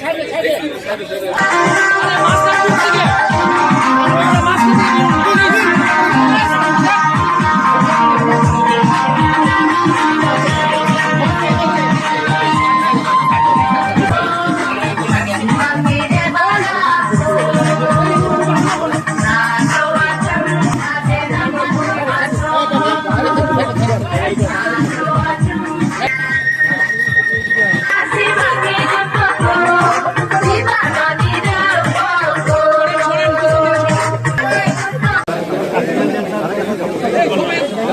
차려 차려 차려 차려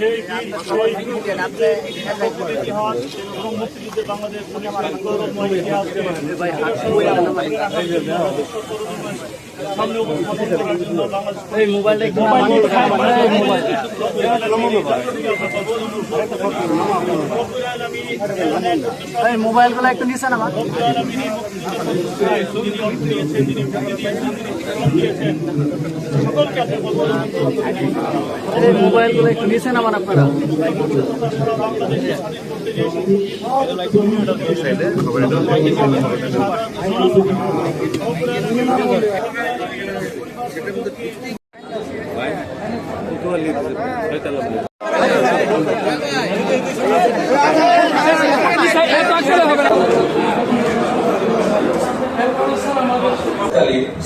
সেই বীর শহীদ মুক্তিযুদ্ধের ইতিহাস এবং মুক্তিযুদ্ধে বাংলাদেশ গৌরবময় ইতিহাস সামনে উপস্থাপন একটু নিচে নামা এই মোবাইলগুলো একটু নিচে নামান আপনারা?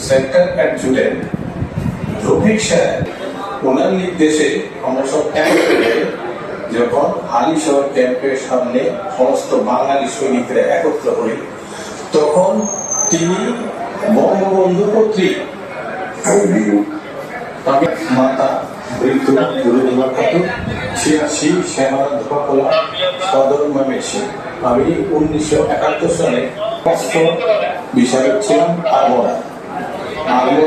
সেন্টার অ্যাডজুটেন্ট রফিক সাহেব ওনার নির্দেশে আমরা সব ক্যাম্প যখন হালিশহর ক্যাম্পের সামনে সমস্ত বাঙালি সৈনিকরা একত্র হই, তখন তিনি বঙ্গবন্ধু কর্তৃক মাতা বৃদ্ধ গুরুদেবা খাতুন ছিয়াশি শ্যামারাধ্যকলা সদর ময়মেসি আমি উনিশশো একাত্তর সালে অস্ত্র বিষয়ক ছিলাম আগুয়া আগুয়া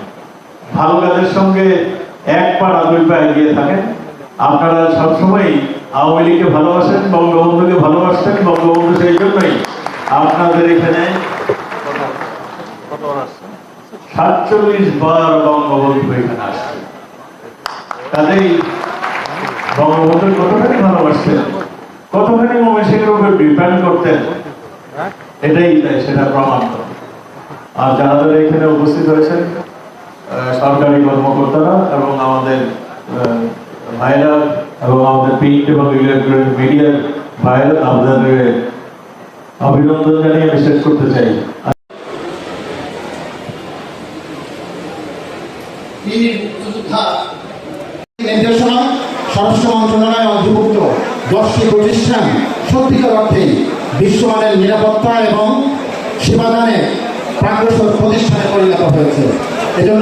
ভালো কাজের সঙ্গে এক পা না দুই পা এগিয়ে থাকেন। আপনারা সবসময় আওয়ামী লীগকে ভালোবাসেন, বঙ্গবন্ধুকে ভালোবাসতেন, বঙ্গবন্ধু সেই জন্যই আপনাদের এখানে সাতচল্লিশ বার বঙ্গবন্ধু এখানে আসছে। কাজেই বঙ্গবন্ধু কতখানি ভালোবাসতেন, কতখানি ময়মনসিংহের উপর ডিপেন্ড করতেন, এটাই সেটা প্রমাণ। আর যারা যারা এখানে উপস্থিত হয়েছেন সরকারি কর্মকর্তারা এবং আমাদের ভাইরা এবং আমাদের প্রিন্ট এবং ইলেকট্রনিক মিডিয়ার ভাইরা আপনাদের অভিনন্দন জানিয়ে আমি শেষ করতে চাই। নির্দেশনা স্বরাষ্ট্র নিরাপত্তা এবং সেবাদানে প্রাগ্রসর প্রতিষ্ঠানে পরিণত হয়েছে। এজন্য